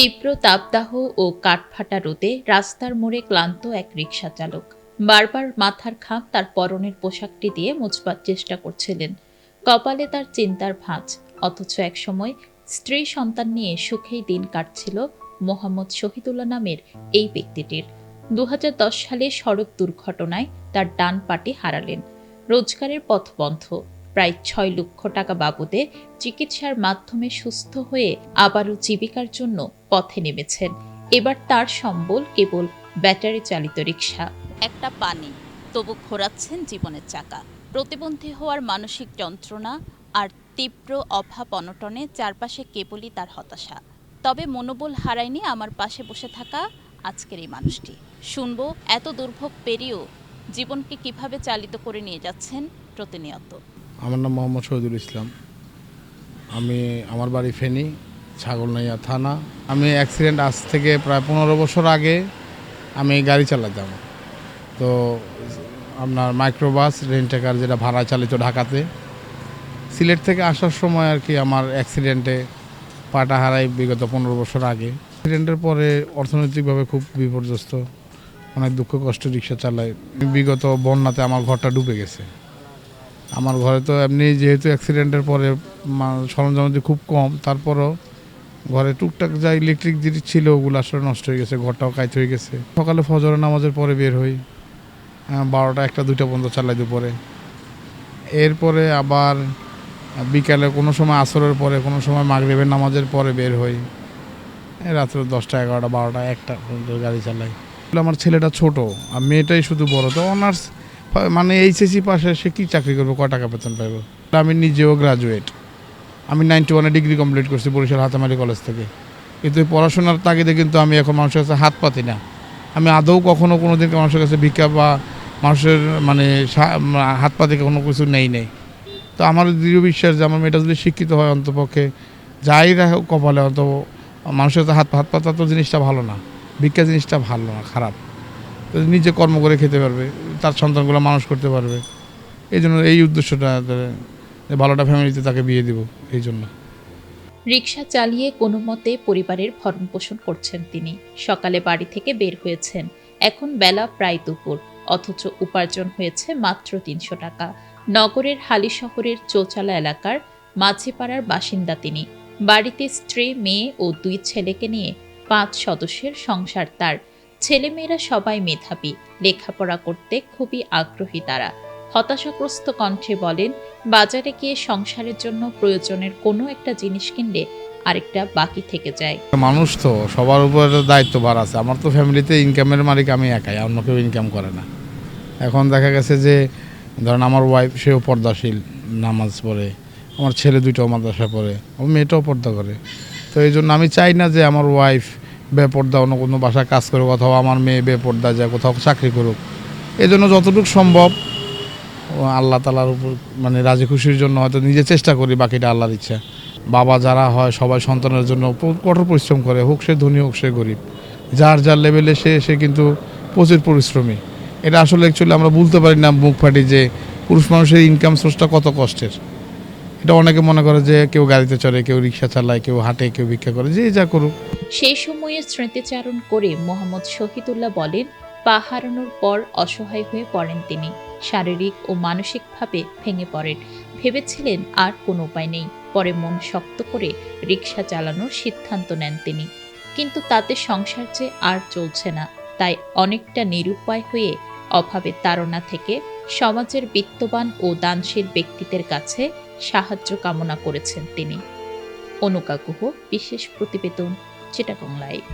তীব্র তাপদাহ ও কাঠফাটা রোদে রাস্তার মোড়ে ক্লান্ত এক রিক্সা চালক বারবার মাথার খাম তার পরনের পোশাকটি দিয়ে মুছবার চেষ্টা করছিলেন। কপালে তার চিন্তার ভাঁজ, অথচ একসময় স্ত্রী সন্তান নিয়ে সুখেই দিন কাটছিল মোহাম্মদ শহীদুল্লাহ নামের এই ব্যক্তিটির। দু হাজার দশ সালে সড়ক দুর্ঘটনায় তার ডান পাটি হারালেন। রোজগারের পথ বন্ধ। প্রায় ছয় লক্ষ টাকা বাবদে চিকিৎসার মাধ্যমে সুস্থ হয়ে আবারও জীবিকার জন্য পথে নেমেছেন। এবার তার সম্বল কেবল ব্যাটারি চালিত রিক্সা একটা পানি, তবু ঘোরাচ্ছেন জীবনের চাকা। প্রতিবন্ধী হওয়ার মানসিক যন্ত্রণা আর তীব্র অভাব অনটনে চারপাশে কেবলই তার হতাশা। তবে মনোবল হারায়নি আমার পাশে বসে থাকা আজকের এই মানুষটি। শুনব এত দুর্ভোগ পেরিয়েও জীবনকে কীভাবে চালিত করে নিয়ে যাচ্ছেন প্রতিনিয়ত। আমার নাম মোহাম্মদ শহীদুল ইসলাম। আমি, আমার বাড়ি ফেনী, ছাগলনাইয়া থানা। আমি অ্যাক্সিডেন্ট আজ থেকে প্রায় পনেরো বছর আগে আমি গাড়ি চালাতাম। তো আপনার মাইক্রোবাস রেন্টেকার যেটা ভাড়া চালিত ঢাকাতে, সিলেট থেকে আসার সময় আর কি আমার অ্যাক্সিডেন্টে পাটা হারাই বিগত পনেরো বছর আগে। অ্যাক্সিডেন্টের পরে অর্থনৈতিকভাবে খুব বিপর্যস্ত, অনেক দুঃখ কষ্ট রিক্সা চালায়। বিগত বন্যাতে আমার ঘরটা ডুবে গেছে। আমার ঘরে তো এমনি যেহেতু অ্যাক্সিডেন্টের পরে সরঞ্জামাদি খুব কম তারপরও ঘরে টুকটাক যা ইলেকট্রিক জিনিস ছিল ওগুলো আসলে নষ্ট হয়ে গেছে ঘরটাও কাইতে হয়ে গেছে। সকালে ফজরের নামাজের পরে বের হই আহ, বারোটা একটা দুইটা পর্যন্ত চালাই দুপুরে। এরপরে আবার বিকালে কোনো সময় আসরের পরে কোনো সময় মাগরিবের নামাজের পরে বের হই। রাত্রে দশটা এগারোটা বারোটা একটা পর্যন্ত গাড়ি চালাই। আমার ছেলেটা ছোট আর মেয়েটাই শুধু বড় তো অনার্স মানে এইচএসসি পাশে সে কি চাকরি করবে? ক টাকা বেতন পাইবো? আমি নিজেও গ্রাজুয়েট আমি নাইনটি ওয়ানে ডিগ্রি কমপ্লিট করছি বরিশাল হাতামারি কলেজ থেকে। কিন্তু পড়াশোনার তাগিদে কিন্তু আমি এখন মানুষের কাছে হাত পাতি না। আমি আদৌ কখনও কোনো দিন মানুষের কাছে ভিক্ষা বা মানুষের মানে হাত পাতি কোনো কিছু নেই নেই। তো আমার দৃঢ় বিশ্বাস যে আমার মেয়েটা যদি শিক্ষিত হয় অন্তপক্ষে, যাই রাখো কপালে অন্ত মানুষের হাত হাত পাতা তো জিনিসটা ভালো না। ভিক্ষা জিনিসটা ভালো না, খারাপ। নিজে কর্ম করে খেতে পারবে, তার সন্তানগুলো মানুষ করতে পারবে। এই জন্য এই উদ্দেশ্যটা ভালোটা ফ্যামিলিতে তাকে বিয়ে দিব, এই জন্য। রিক্সা চালিয়ে কোনো মতে পরিবারের ভরণ পোষণ করছেন তিনি। সকালে বাড়ি থেকে বের হয়েছেন। এখন বেলা প্রায় দুপুর, অথচ উপার্জন হয়েছে মাত্র তিনশো টাকা। নগরের হালি শহরের চৌচালা এলাকার মাঝিপাড়ার বাসিন্দা তিনি। বাড়িতে স্ত্রী, মেয়ে ও দুই ছেলেকে নিয়ে পাঁচ সদস্যের সংসার তার। ছেলেমেয়েরা সবাই মেধাবী, লেখাপড়া করতে খুবই আগ্রহী তারা। হতাশাগ্রস্ত কণ্ঠে বলেন, বাজারে গিয়ে সংসারের জন্য প্রয়োজনের কোনো একটা জিনিস কিনলে আরেকটা বাকি থেকে যায়। মানুষ তো, সবার উপর একটা দায়িত্ব ভার আছে। আমার তো ফ্যামিলিতে ইনকামের মালিক আমি একাই অন্য কেউ ইনকাম করে না। এখন দেখা গেছে যে, ধরেন আমার ওয়াইফ সেও পর্দাশীল, নামাজ পড়ে। আমার ছেলে দুইটাও মাদ্রাসা পড়ে, আমার মেয়েটাও পর্দা করে। তো এই জন্য আমি চাই না যে আমার ওয়াইফ বেপর্দা অন্য কোনো বাসায় কাজ করুক অথবা আমার মেয়ে বেপর্দা যায় কোথাও চাকরি করুক। এই জন্য যতটুকু সম্ভব, আল্লাহ তালার উপর মানে রাজি খুশির জন্য হয়তো নিজে চেষ্টা করি বাকিটা আল্লাহর ইচ্ছা। বাবা যারা হয়, সবাই সন্তানের জন্য কঠোর পরিশ্রম করে, হোক সে ধনী, হোক সে গরিব। যার যার লেভেলে সে সে কিন্তু প্রচুর পরিশ্রমী। এটা আসলে অ্যাকচুয়ালি আমরা বলতে পারি না মুখ ফাটি যে পুরুষ মানুষের ইনকাম সোর্সটা কত কষ্টের। এটা অনেকে মনে করে যে কেউ গাড়িতে চড়ে, কেউ রিক্সা চালায়, কেউ হাঁটে, কেউ ভিক্ষা করে, যে যা করুক। সেই সময়ে স্মৃতিচারণ করে মোহাম্মদ শহীদুল্লাহ বলেন পা হারানোর পর অসহায় হয়ে পড়েন তিনি। শারীরিক ও মানসিকভাবে ভেঙে পড়েন। ভেবেছিলেন আর কোনো উপায় নেই। পরে মন শক্ত করে রিক্সা চালানোর সিদ্ধান্ত নেন তিনি। কিন্তু তাতে সংসার যে আর চলছে না, তাই অনেকটা নিরুপায় হয়ে অভাবে তাড়না থেকে সমাজের বিত্তবান ও দানশীল ব্যক্তিদের কাছে সাহায্য কামনা করেছেন তিনি। অনুকা গুহ বিশেষ প্রতিবেদন চিটাগং লাইভ।